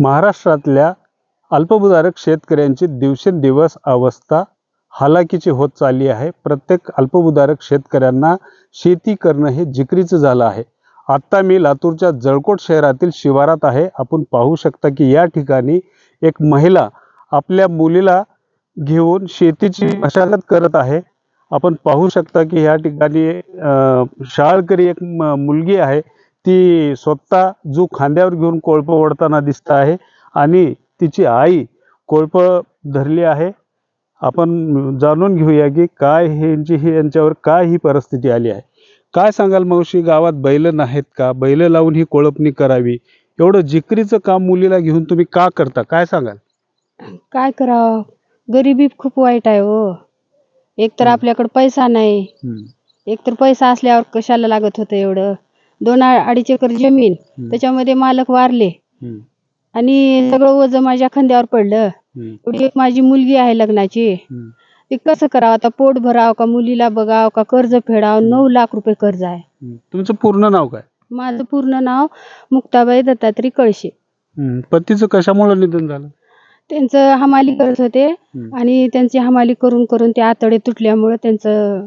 महाराष्ट्रातल्या अल्पभूधारक शेतकऱ्यांची दिवसेंदिवस अवस्था हालाकीची होत चालली आहे. प्रत्येक अल्पभूधारक शेतकऱ्यांना शेती करणं हे जिकरीचं झालं आहे. आत्ता मी लातूरच्या जळकोट शहरातील शिवारात आहे. आपण पाहू शकता की या ठिकाणी एक महिला आपल्या मुलीला घेऊन शेतीची मशागत करत आहे. आपण पाहू शकता की या ठिकाणी शाळकरी एक म- मुलगी आहे. ती स्वतः जो खांद्यावर घेऊन कोळपं ओढताना दिसत आहे आणि तिची आई कोळपं धरली आहे. आपण जाणून घेऊया की काय हे यांची ही यांच्यावर काय ही परिस्थिती आली आहे. काय सांगाल मावशी गावात बैल नाहीत का? बैल लावून ही कोळपणी करावी. एवढं जिकरीचं काम मुलीला घेऊन तुम्ही का करता? काय सांगाल? काय करावं? गरिबी खूप वाईट आहे हो. एक तर आपल्याकडे पैसा नाही. एक तर पैसा असल्यावर कशाला लागत होतं एवढं? दोन आ- अडीच एकर जमीन. त्याच्यामध्ये मालक वारले. आणि सगळं वजन माझ्या खांद्यावर पडलं. एवढी एक माझी मुलगी आहे लग्नाची. ते कसं करावं? आता पोट भरावं का मुलीला बघावं का कर्ज फेडावं? नऊ लाख रुपये कर्ज आहे. तुमचं पूर्ण नाव काय? माझं पूर्ण नाव मुक्ताबाई दत्तात्रय कळशे. हम्म. पतीचं कशामुळे निधन झालं? त्यांचं हमाली करत होते. आणि त्यांची हमाली करून करून ते आतडे तुटल्यामुळे त्यांचं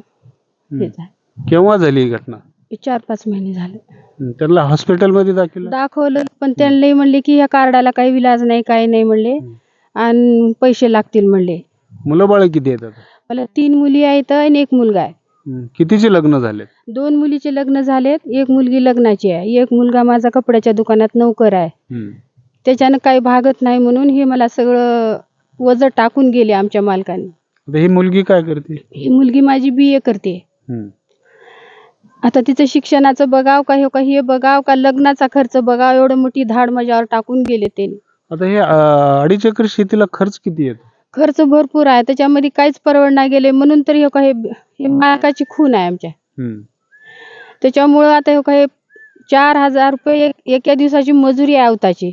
हे झालं. केव्हा झाली ही घटना? चार पाच महिने झाले. त्यांना हॉस्पिटलमध्ये दाखल दाखवलं पण त्यांनी म्हणले की ह्या कार्डाला काही विलाज नाही काही नाही म्हणले. आणि पैसे लागतील म्हणले. मुलं बाळ किती आता? मला तीन मुली आहेत आणि एक मुलगा आहे. कितीचे लग्न झाले दोन मुलीचे लग्न झालेत एक मुलगी लग्नाची आहे. एक मुलगा माझा कपड्याच्या दुकानात नोकर आहे. त्याच्यानं काही भागत नाही म्हणून हे मला सगळं वजन टाकून गेले आमच्या मालकाने. ही मुलगी काय करते? ही मुलगी माझी बी ए करते. हम्म. आता तिचं शिक्षणाचं बघाव का हे का हे बघाव का लग्नाचा खर्च बघाव एवढं मोठी धाड माझ्यावर टाकून गेले त्यांनी. आता हे अं, अडीच एकर शेतीला खर्च किती येतो? खर्च भरपूर आहे त्याच्यामध्ये काहीच परवडणार गेले म्हणून तर हे काय हे मालकाची खून आहे आमच्या. त्याच्यामुळं आता हे काय चार हजार रुपये एक- एका दिवसाची मजुरी आहे अवताची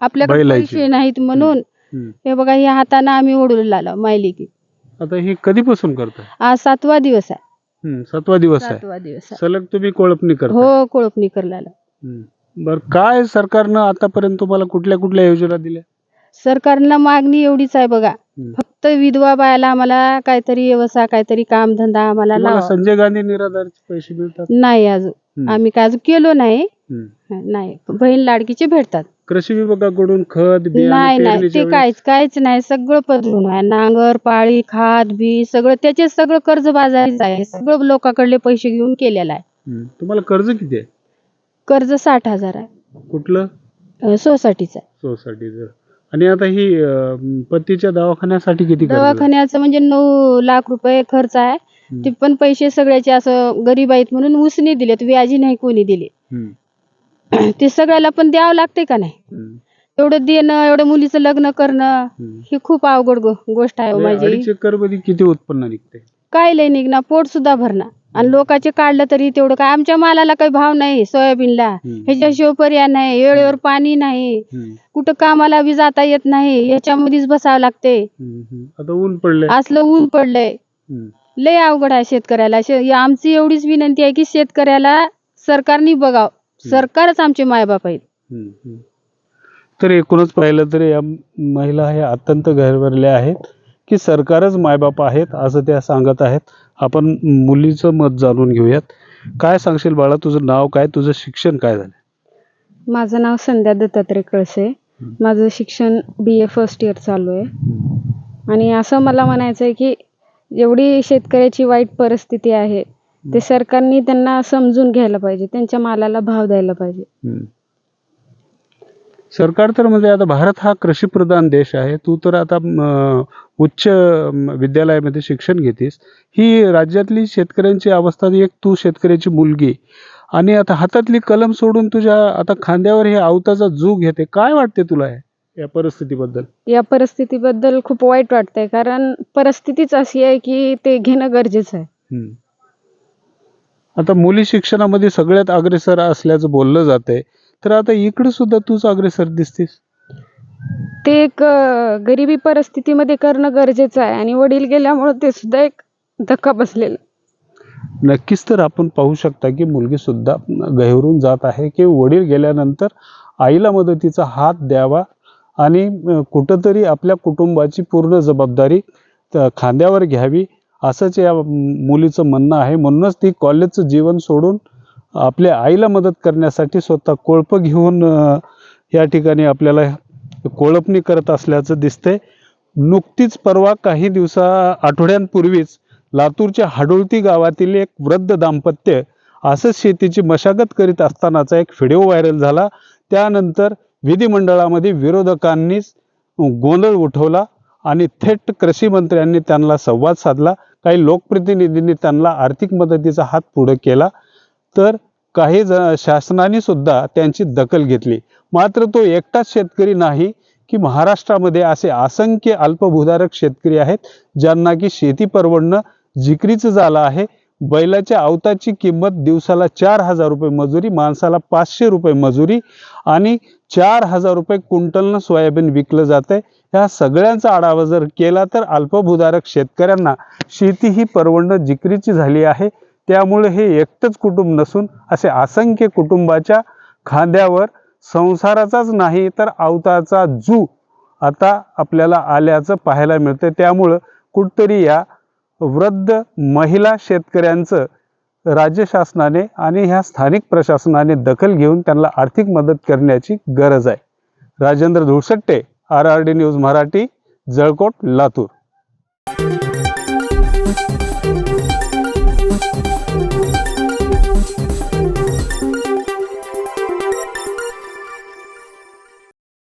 आपल्याकडे बैलाची. पैसे नाहीत म्हणून. हे. बघा ह्या हाताने आम्ही ओढून लावलं मायली की आता हे कधीपासून करताय? आज सातवा दिवस आहे. हम्म. सातवा दिवस आहे. सातवा दिवस आहे. सलग तुम्ही कोळपणी करता हो कोळपणी करलाला. बर काय सरकारनं आतापर्यंत तुम्हाला कुठल्या कुठल्या योजना दिल्या? सरकारला मागणी एवढीच आहे बघा. हम्म. फक्त विधवा बायाला आम्हाला काहीतरी व्यवसाय काहीतरी कामधंदा आम्हाला तुम्हाला लावा. संजय गांधी निराधारचे पैसे मिळतात? नाही अजून. हम्म. आम्ही काय अजून केलो नाही. हम्म. नाही बहीण लाडकीचे भेटतात. कृषी विभागाकडून खत नाही नाही ते काहीच काहीच नाही. सगळं पदरून आहे. नांगर पाळी खात बी सगळं त्याचे सगळं कर्ज बाजारीच आहे. सगळं लोकांकडले पैसे घेऊन केलेलं आहे. तुम्हाला कर्ज किती आहे? कर्ज साठ हजार आहे. कुठलं? अं, सोसायटीचं आहे. सोसायटीचं. आणि आता ही अं, पतीच्या दवाखान्यासाठी किती कर्ज आहे? दवाखान्याचं म्हणजे नऊ लाख रुपये खर्च आहे. ते पण पैसे सगळ्याचे असं गरीब आहेत म्हणून उसने दिलेत व्याजी नाही कोणी दिले. ते सगळ्याला पण द्यावं लागते का नाही? हम्म. एवढं देणं एवढं मुलीचं लग्न करणं हम्म. ही खूप अवघड गो- गोष्ट आहे हो माझी. अडीच एकरमध्ये किती उत्पन्न निघते काय लय निघणार? पोट सुद्धा भरणार. आणि लोकांचे काढलं तरी तेवढं काय? आमच्या मालाला काही भाव नाही सोयाबीनला. हम्म. ह्याच्याशिवाय पर्याय नाही. वेळेवर पाणी नाही. हम्म. कुठं कामाला बी जाता येत नाही. ह्याच्यामध्येच बसावं लागते हम्म. हम्म. आता ऊन पडलंय. असलं ऊन पडलंय. लय अवघड आहे शेतकऱ्याला. शे- आमची एवढीच विनंती आहे की शेतकऱ्याला सरकारने बघाव. सरकारच आमचे मायबाप आहेत. हम्म. तर एकूणच पाहिलं तर या महिला हे अत्यंत घरभरल्या आहेत की सरकारच मायबाप आहेत असं त्या सांगत आहेत. आपण मुलीचं मत जाणून घेऊयात. काय सांगशील बाळा? तुझं नाव काय? तुझं शिक्षण काय झालं? माझं नाव संध्या दत्तात्रय कळसे. माझं शिक्षण बी ए फर्स्ट इयर चालू आहे. आणि असं मला म्हणायचं आहे की जेवढी शेतकऱ्याची वाईट परिस्थिती आहे ते सरकारने त्यांना समजून घ्यायला पाहिजे त्यांच्या मालाला भाव द्यायला पाहिजे. हम्म. सरकार तर म्हणजे आता भारत हा कृषीप्रधान देश आहे तू तर आता म, उच्च म, विद्यालयामध्ये शिक्षण घेतेस. ही राज्यातली शेतकऱ्यांची अवस्था एक तू शेतकऱ्याची मुलगी. आणि आता हातातली कलम सोडून तुझ्या आता खांद्यावर हे आवताचा जूग घेते काय वाटते तुला हे? या परिस्थितीबद्दल. या परिस्थितीबद्दल खूप वाईट वाटतंय कारण परिस्थितीच अशी आहे की ते घेणं गरजेचं आहे. हम्म. आता मुली शिक्षणामध्ये सगळ्यात अग्रेसर असल्याचं बोललं जातंय. तर आता इकडे सुद्धा तूच अग्रेसर दिसतीस? ते एक अं, गरिबी परिस्थितीमध्ये करणं गरजेचं आहे आणि वडील गेल्यामुळे ते सुद्धा एक धक्का बसलेला. नक्कीच तर आपण पाहू शकता की मुलगी सुद्धा गहिवरून जात आहे की वडील गेल्यानंतर आईला मदतीचा हात द्यावा आणि अ, कुठंतरी आपल्या कुटुंबाची पूर्ण जबाबदारी त- खांद्यावर घ्यावी असंच या मुलीचं म्हणणं आहे. म्हणूनच ती कॉलेजचं जीवन सोडून आपल्या आईला मदत करण्यासाठी स्वतः कोळपं घेऊन या ठिकाणी आपल्याला कोळपणी करत असल्याचं दिसते नुकतीच परवा काही दिवसा आठवड्यांपूर्वीच लातूरच्या हाडोळती गावातील एक वृद्ध दाम्पत्य असंच शेतीची मशागत करीत असतानाचा एक व्हिडिओ व्हायरल झाला. त्यानंतर विधिमंडळामध्ये विरोधकांनीच गोंधळ उठवला आणि थेट कृषी मंत्र्यांनी त्यांना संवाद साधला. काही लोकप्रतिनिधींनी त्यांना आर्थिक मदतीचा हात पुढे केला तर काही ज शासनाने सुद्धा त्यांची दखल घेतली. मात्र तो एकटाच शेतकरी नाही की महाराष्ट्रामध्ये असे असंख्य अल्पभूधारक शेतकरी आहेत ज्यांना की शेती परवडणं जिकरीचं झालं आहे बैलाच्या अवताची किंमत दिवसाला चार हजार रुपये मजुरी माणसाला पाचशे रुपये मजुरी आणि चार हजार रुपये क्विंटलनं सोयाबीन विकलं जातंय. ह्या सगळ्यांचा आढावा जर केला तर अल्पभूधारक शेतकऱ्यांना शेती ही परवडणं जिकरीची झाली आहे. त्यामुळे हे एकटंच कुटुंब नसून असे असंख्य कुटुंबाच्या खांद्यावर संसाराचाच नाही तर अवताचा जू आता आपल्याला आल्याचं पाहायला मिळतं त्यामुळं कुठतरी या वृद्ध महिला शेतकऱ्यांचं राज्य शासनाने आणि ह्या स्थानिक प्रशासनाने दखल घेऊन त्यांना आर्थिक मदत करण्याची गरज आहे. Rajendra Dhulsatte R R D news Marathi Jalkot Latur.